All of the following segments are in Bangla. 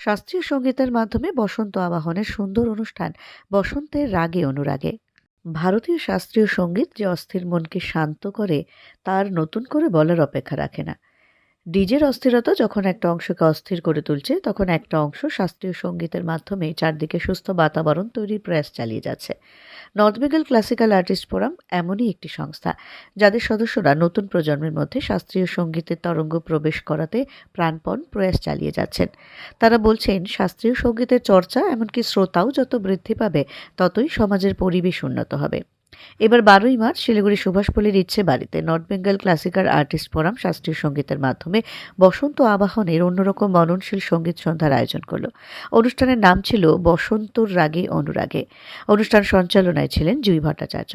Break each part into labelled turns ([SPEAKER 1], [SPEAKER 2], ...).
[SPEAKER 1] শাস্ত্রীয় সঙ্গীতের মাধ্যমে বসন্ত আবাহনের সুন্দর অনুষ্ঠান, বসন্তের রাগে অনুরাগে। ভারতীয় শাস্ত্রীয় সংগীত যে অস্থির মনকে শান্ত করে, তার নতুন করে বলার অপেক্ষা রাখে না। ডিজের অস্থিরতা যখন একটা অংশকে অস্থির করে তুলছে, তখন একটা অংশ শাস্ত্রীয় সঙ্গীতের মাধ্যমে চারদিকে সুস্থ বাতাবরণ তৈরির প্রয়াস চালিয়ে যাচ্ছে। North Bengal classical artist forum এমনই একটি সংস্থা, যাদের সদস্যরা নতুন প্রজন্মের মধ্যে শাস্ত্রীয় সঙ্গীতের তরঙ্গ প্রবেশ করাতে প্রাণপণ প্রয়াস চালিয়ে যাচ্ছেন। তারা বলছেন, শাস্ত্রীয় সঙ্গীতের চর্চা এমনকি শ্রোতাও যত বৃদ্ধি পাবে, ততই সমাজের পরিবেশ উন্নত হবে। এবার বারোই মার্চ শিলিগুড়ি সুভাষপল্লীর ইচ্ছে বাড়িতে North Bengal classical artist forum শাস্ত্রীয় সঙ্গীতের মাধ্যমে বসন্ত আবাহনের অন্যরকম মননশীল সংগীত সন্ধ্যার আয়োজন করল। অনুষ্ঠানের নাম ছিল বসন্তর রাগে অনুরাগে। অনুষ্ঠান সঞ্চালনায় ছিলেন জুই ভট্টাচার্য।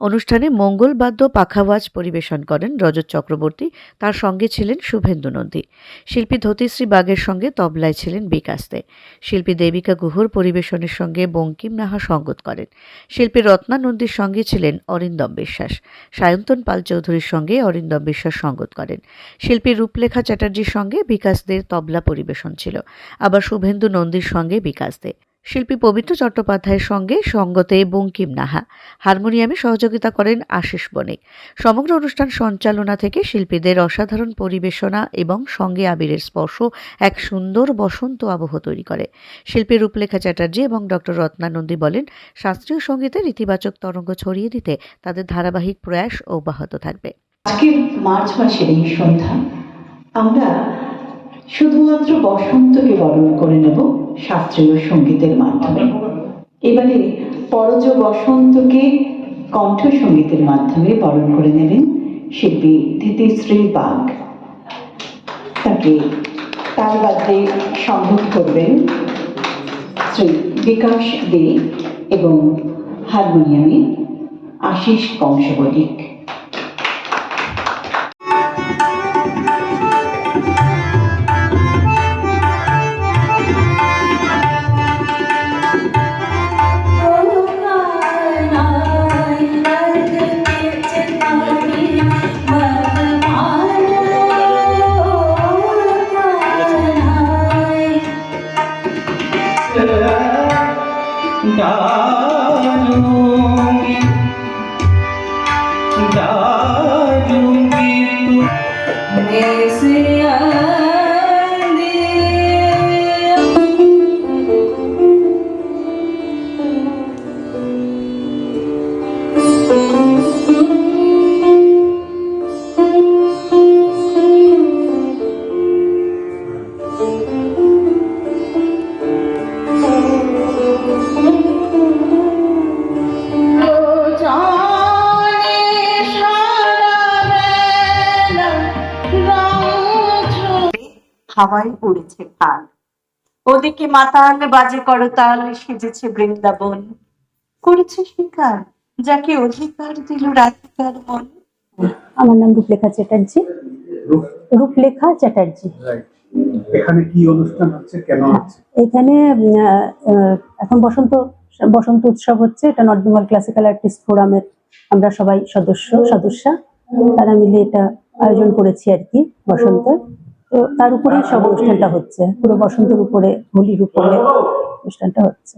[SPEAKER 1] অনুষ্ঠানে মঙ্গলবাদ্য পাখাওয়াজ পরিবেশন করেন রজত চক্রবর্তী, তার সঙ্গে ছিলেন শুভেন্দু নন্দী। শিল্পী ধতিশ্রী বাগের সঙ্গে তবলায় ছিলেন বিকাশ দে। শিল্পী দেবিকা গুহর পরিবেশনের সঙ্গে বঙ্কিম নাহা সঙ্গত করেন। শিল্পী রত্না নন্দীর সঙ্গে ছিলেন অরিন্দম বিশ্বাস। সায়ন্তন পাল চৌধুরীর সঙ্গে অরিন্দম বিশ্বাস সঙ্গত করেন। শিল্পী রূপলেখা চ্যাটার্জির সঙ্গে বিকাশ দের তবলা পরিবেশন ছিল। আবার শুভেন্দু নন্দীর সঙ্গে বিকাশ দে। শিল্পী পবিত্র চট্টোপাধ্যায়ের সঙ্গে সঙ্গতে বঙ্কিম নাহা। হারমোনিয়ামে সহযোগিতা করেন আশিস বণিক। সমগ্র অনুষ্ঠান সঞ্চালনা থেকে শিল্পীদের অসাধারণ পরিবেশনা এবং সঙ্গে আবিরের স্পর্শ এক সুন্দর বসন্ত আবহ তৈরি করে। শিল্পী রূপলেখা চ্যাটার্জি এবং ডক্টর রত্নানন্দী বলেন, শাস্ত্রীয় সঙ্গীতের ইতিবাচক তরঙ্গ ছড়িয়ে দিতে তাদের ধারাবাহিক প্রয়াস অব্যাহত থাকবে।
[SPEAKER 2] আজকের মার্চ মাসের এই সন্ধ্যা আমরা শুধুমাত্র বসন্তকে বরণ করে নেব শাস্ত্রীয় সঙ্গীতের মাধ্যমে। এবারে পরজ বসন্তকে কণ্ঠ সঙ্গীতের মাধ্যমে বরণ করে নেবেন শিল্পী ধৃতিশ্রী বাগ। তাকে তার বাদে সংগীত করবেন শ্রী বিকাশ দে এবং হারমোনিয়ামে আশিস কংসবদিক হাওয়ায় উড়েছে তাল ওদিকে মাতাল বাজে করতাল সেজেছে বৃন্দাবন। করেছে শিকার যাকে অধিকার দিল রাধিকার মন।
[SPEAKER 3] আমার নাম রূপলেখা চ্যাটার্জি। রূপলেখা চ্যাটার্জি।
[SPEAKER 4] এখানে কি অনুষ্ঠান হচ্ছে কেন হচ্ছে?
[SPEAKER 3] এখানে এখন বসন্ত বসন্ত উৎসব হচ্ছে। এটা নর্থ বেঙ্গল ক্লাসিক্যাল আর্টিস্ট ফোরামের আমরা সবাই সদস্য সদস্যা। তারা মিলে এটা আয়োজন করেছি আর কি বসন্ত। তো তার উপরেই সব অনুষ্ঠানটা হচ্ছে। পুরো বসন্তের উপরে হোলির উপরে অনুষ্ঠানটা হচ্ছে।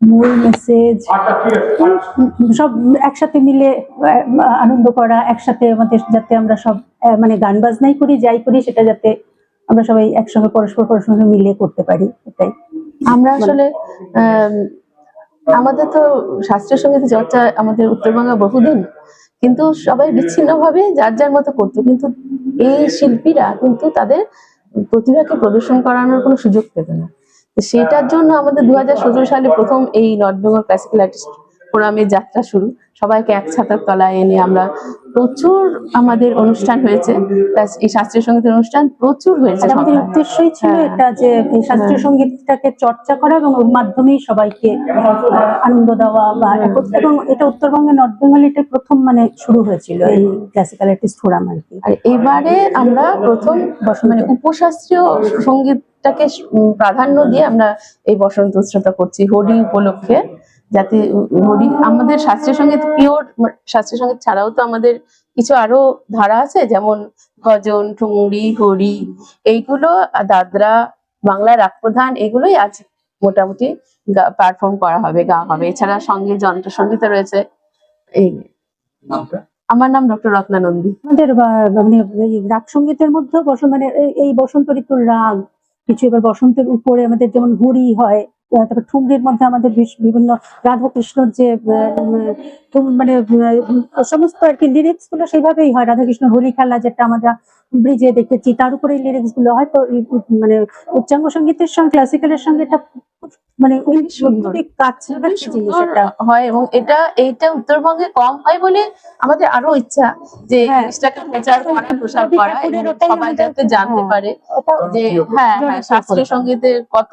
[SPEAKER 4] মূল
[SPEAKER 3] মেসেজ সব একসাথে মিলে আনন্দ করা একসাথে আমাদের যাতে আমরা সব মানে গান বাজনাই করি যাই করি সেটা যাতে আমরা সবাই একসঙ্গে পরস্পর পরস্পর মিলে করতে পারি এটাই।
[SPEAKER 5] আমরা আসলে আম, আমাদের তো শাস্ত্রীয় সংগীত চর্চা আমাদের উত্তরবঙ্গে বহুদিন। কিন্তু সবাই বিচ্ছিন্নভাবে যার যার মতো করতো। কিন্তু এই শিল্পীরা কিন্তু তাদের প্রতিভাকে প্রদর্শন করানোর কোনো সুযোগ পেত না। সেটার জন্য আমাদের দু সালে প্রথম এই নর্থ বেঙ্গল ক্লাসিক্যাল আর্টিস্ট ফোরামের যাত্রা শুরু। সবাইকে এক ছাতার তলায় এনে আমরা প্রচুর আমাদের অনুষ্ঠান হয়েছে। এই শাস্ত্রীয় সঙ্গীতের অনুষ্ঠান প্রচুর হয়েছে।
[SPEAKER 3] আমাদের উদ্দেশ্যই ছিল
[SPEAKER 5] হ্যাঁ।
[SPEAKER 3] এটা যে এই শাস্ত্রীয় সঙ্গীতটাকে চর্চা করা এবং ওর মাধ্যমেই সবাইকে আনন্দ দেওয়া বা এবং এটা উত্তরবঙ্গে নর্থ বেঙ্গলিতে প্রথম মানে শুরু হয়েছিল এই ক্লাসিক্যাল আর্টিস্ট ফোরাম আর কি।
[SPEAKER 5] আর এবারে আমরা প্রথম মানে উপশাস্ত্রীয় সঙ্গীতটাকে প্রাধান্য দিয়ে আমরা এই বসন্ত উৎসবটা করছি। হোলি উপলক্ষে। যাতে আমাদের শাস্ত্রীয় সংগীত পিওর শাস্ত্রীয় সংগীত ছাড়াও তো আমাদের কিছু আরও ধারা আছে যেমন ভজন ঠুংরি হরি এইগুলো আর দাদরা বাংলা রাগ প্রধান এগুলোই আজ মোটামুটি পারফর্ম করা হবে গাওয়া হবে। এছাড়া সঙ্গে যন্ত্র সংগীত রয়েছে। এই আমার নাম ডক্টর রত্নানন্দী
[SPEAKER 3] আমাদের মানে এই রাগ সঙ্গীতের মধ্যেও বসন্ত মানে এই- এই বসন্ত ঋতুর রাগ কিছু এবার বসন্তের উপরে আমাদের যেমন হুড়ি হয় তারপর ঠুমরির মধ্যে আমাদের বিভিন্ন রাধাকৃষ্ণর যে মানে সমস্ত আর কি লিরিক্সগুলো সেইভাবেই হয়। রাধাকৃষ্ণ হোলি খেলা যেটা আমরা ব্রিজে দেখেছি তার উপরে লিরিক্সগুলো হয়। তো মানে উচ্চাঙ্গ সঙ্গীতের সঙ্গে ক্লাসিক্যালের সঙ্গে এটা মানে
[SPEAKER 5] হয় এবং এটা এইটা উত্তরবঙ্গে কম হয় বলে আমাদের আরও ইচ্ছা যে
[SPEAKER 3] হ্যাঁ।
[SPEAKER 5] জিনিসটাকে প্রচার করা প্রসার করা
[SPEAKER 3] ঠাকুরের
[SPEAKER 5] এবং
[SPEAKER 3] ওটাই
[SPEAKER 5] সবাই যাতে জানতে
[SPEAKER 3] হ্যাঁ।
[SPEAKER 5] পারে যে হ্যাঁ হ্যাঁ শাস্ত্রীয় সঙ্গীতের কত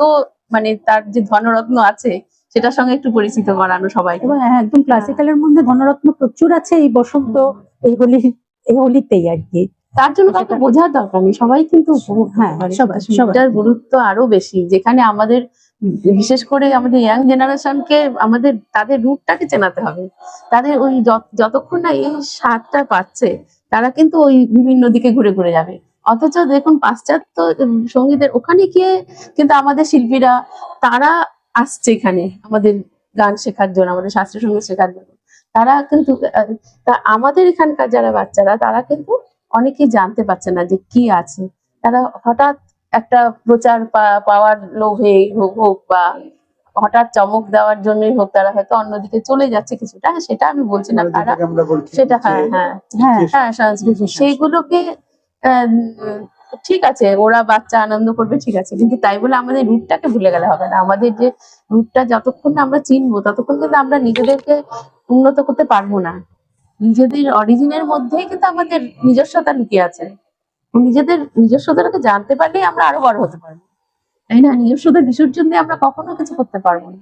[SPEAKER 5] মানে তার যে ধনরত্ন আছে সেটার সঙ্গে একটু পরিচিত করানো সবাই
[SPEAKER 3] এবং হ্যাঁ, একদম ক্লাসিক্যালের মধ্যে ধনরত্ন প্রচুর আছে এই বসন্ত এই হোলি এই হোলিতেই আর কি।
[SPEAKER 5] তার জন্য কাউকে বোঝার দরকার নেই সবাই কিন্তু
[SPEAKER 3] হ্যাঁ।
[SPEAKER 5] এটার গুরুত্ব আরও বেশি যেখানে আমাদের বিশেষ করে আমাদের ইয়াং জেনারেশনকে আমাদের তাদের রুটটাকে চেনাতে হবে। তাদের ওই যতক্ষণ না এই স্বাদটা পাচ্ছে তারা কিন্তু ওই বিভিন্ন দিকে ঘুরে ঘুরে যাবে। অথচ দেখুন পাশ্চাত্য সঙ্গীতের ওখানে গিয়ে কিন্তু আমাদের শিল্পীরা, তারা আসছে এখানে আমাদের গান শেখার জন্য, আমাদের শাস্ত্রীয় সংগীত শেখার জন্য। তারা কিন্তু আমাদের এখানকার যারা বাচ্চারা, তারা কিন্তু অনেকেই জানতে পারছে না যে কি আছে। তারা হঠাৎ একটা প্রচার পাওয়ার লোভে হোক বা হঠাৎ চমক দেওয়ার জন্যই হোক তারা হয়তো অন্যদিকে চলে যাচ্ছে কিছুটা হ্যাঁ, সেটা আমি বলছি না তারা সেটা হ্যাঁ হ্যাঁ
[SPEAKER 3] হ্যাঁ
[SPEAKER 5] হ্যাঁ সংস্কৃতি সেইগুলোকে ঠিক আছে ওরা বাচ্চা আনন্দ করবে ঠিক আছে কিন্তু তাই বলে আমাদের রুটটাকে ভুলে গেলে হবে না। আমাদের যে রুটটা যতক্ষণ না আমরা চিনবো ততক্ষণ কিন্তু আমরা নিজেদেরকে উন্নত করতে পারব না। নিজেদের অরিজিনের মধ্যেই কিন্তু আমাদের নিজস্বতা লুকিয়ে আছে। নিজেদের নিজস্বতাটাকে জানতে পারলেই আমরা আরও বড় হতে পারব। তাই না? নিজস্বতা বিসর্জন দিয়ে আমরা কখনো কিছু করতে পারব না।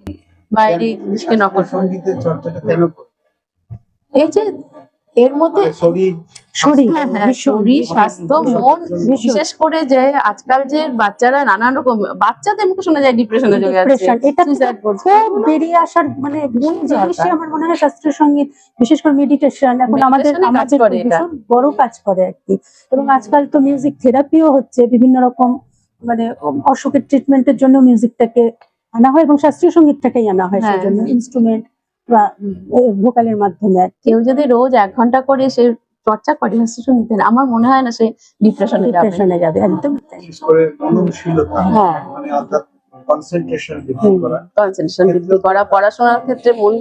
[SPEAKER 5] বাইরে জিনিসকে নকল
[SPEAKER 4] কেন?
[SPEAKER 5] এই যে এর মধ্যে
[SPEAKER 4] মানে শরীর
[SPEAKER 3] শরীর
[SPEAKER 5] হ্যাঁ, হ্যাঁ, শরীর স্বাস্থ্য মন বিশেষ করে যে আজকাল যে বাচ্চারা নানান রকম বাচ্চাদের মুখে শোনা যায় ডিপ্রেশনে চলে যাচ্ছে
[SPEAKER 3] এটা খুব বেরিয়ে আসার মানে মূল জিনিসই আমার মনে হয় শাস্ত্রীয় সংগীত বিশেষ করে মেডিটেশন এখন আমাদের
[SPEAKER 5] কাজ
[SPEAKER 3] আমাদের
[SPEAKER 5] করে এটা।
[SPEAKER 3] বড় কাজ করে আর কি। এবং আজকাল তো মিউজিক থেরাপিও হচ্ছে বিভিন্ন রকম মানে অসুখের ট্রিটমেন্টের জন্য মিউজিকটাকে আনা হয় এবং শাস্ত্রীয় সঙ্গীতটাকেই আনা হয় সেই
[SPEAKER 5] হ্যাঁ।
[SPEAKER 3] জন্য ইনস্ট্রুমেন্ট বা ভোকালের মাধ্যমে
[SPEAKER 5] কেউ যদি রোজ এক ঘণ্টা করে সে চর্চা করে হাস্য সঙ্গীতের আমার মনে হয় না সে ডিপ্রেশনে
[SPEAKER 3] ডিপ্রেশনে যাবে একদম।
[SPEAKER 4] বিশেষ করে মননশীলতা
[SPEAKER 5] হ্যাঁ।
[SPEAKER 4] মানে অর্থাৎ কনসেন্ট্রেশন
[SPEAKER 5] কনসেন্ট্রেশন বৃদ্ধি করা পড়াশোনার ক্ষেত্রে মন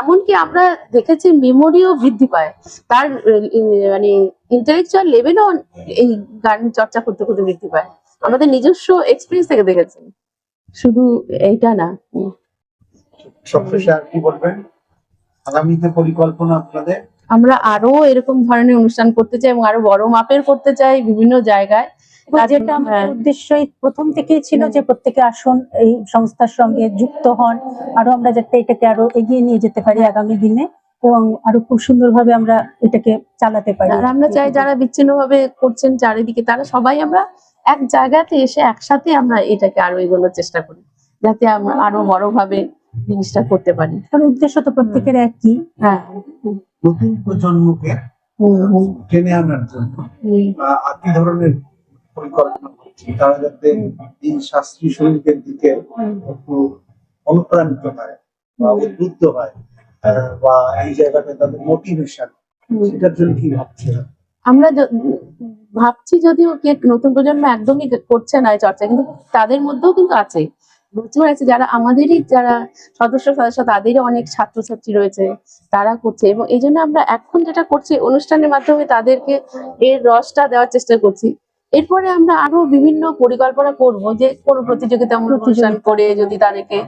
[SPEAKER 5] এমনকি আমরা দেখেছি মেমোরিও বৃদ্ধি পায়। তার মানে ইন্টেলেকচুয়াল লেভেলও এই গান চর্চা করতে করতে বৃদ্ধি পায়। আমাদের নিজস্ব এক্সপিরিয়েন্স থেকে দেখেছি। শুধু এইটা না।
[SPEAKER 4] সবশেষে আর কি বলবেন? আগামীতে পরিকল্পনা আপনাদের?
[SPEAKER 5] আমরা আরও এরকম ধরনের অনুষ্ঠান করতে চাই এবং আরও বড় মাপের করতে চাই বিভিন্ন জায়গায়।
[SPEAKER 3] যেটা আমাদের
[SPEAKER 5] হ্যাঁ।
[SPEAKER 3] উদ্দেশ্যই প্রথম থেকেই ছিল যে প্রত্যেকে আসুন এই সংস্থার সঙ্গে যুক্ত হন। আরও আমরা যাতে এটাকে আরও এগিয়ে নিয়ে যেতে পারি আগামী দিনে এবং আরও খুব সুন্দরভাবে আমরা এটাকে চালাতে পারি।
[SPEAKER 5] আর আমরা চাই যারা বিচ্ছিন্ন ভাবে করছেন চারিদিকে তারা সবাই আমরা এক জায়গাতে এসে একসাথে আমরা এটাকে আরও এগোনোর চেষ্টা করি যাতে আমরা আরও বড় ভাবে জিনিসটা করতে পারি।
[SPEAKER 3] কারণ উদ্দেশ্য তো প্রত্যেকের একই।
[SPEAKER 5] হ্যাঁ।
[SPEAKER 4] নতুন প্রজন্মকে টেনে আনার জন্য কি ধরনের পরিকল্পনা করছি তারা যাতে এই শাস্ত্রীয় সঙ্গীতের দিকে একটু অনুপ্রাণিত হয় বা উদ্বুদ্ধ হয় আহ, বা এই জায়গাতে তাদের মোটিভেশন। সেটার জন্য কি ভাবছেন?
[SPEAKER 5] আমরা ভাবছি যদিও কে নতুন প্রজন্ম একদমই করছে না এই চর্চা কিন্তু তাদের মধ্যেও কিন্তু আছে। প্রচুর আছে যারা আমাদেরই যারা সদস্য সদস্য তাদেরই অনেক ছাত্রছাত্রী রয়েছে তারা করছে। এবং এই জন্য আমরা এখন যেটা করছি অনুষ্ঠানের মাধ্যমে তাদেরকে এর রসটা দেওয়ার চেষ্টা করছি। এরপরে আমরা আরও বিভিন্ন পরিকল্পনা করব যে কোনো প্রতিযোগিতামূলক অনুষ্ঠান করে যদি তাদেরকে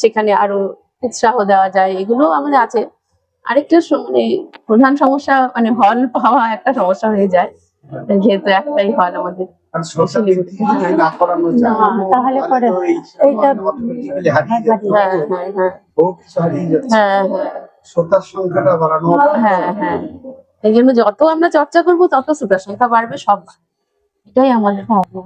[SPEAKER 5] সেখানে আরও উৎসাহ দেওয়া যায় এগুলো আমাদের আছে। আরেকটা মানে প্রধান সমস্যা মানে হল পাওয়া একটা সমস্যা হয়ে যায়। যেহেতু একটাই হল আমাদের।
[SPEAKER 4] আর সরকার দিক থেকে যদি না করানো যায়
[SPEAKER 3] না, তাহলে পরে এইটা
[SPEAKER 4] automatically হারিয়ে যাবে।
[SPEAKER 5] হ্যাঁ হ্যাঁ হ্যাঁ। হ্যাঁ
[SPEAKER 4] শ্রোতার সংখ্যাটা বাড়ানো
[SPEAKER 5] হ্যাঁ হ্যাঁ। এই জন্য যত আমরা চর্চা করব তত শ্রোতার সংখ্যা বাড়বে সব এটাই আমাদের ভাবনা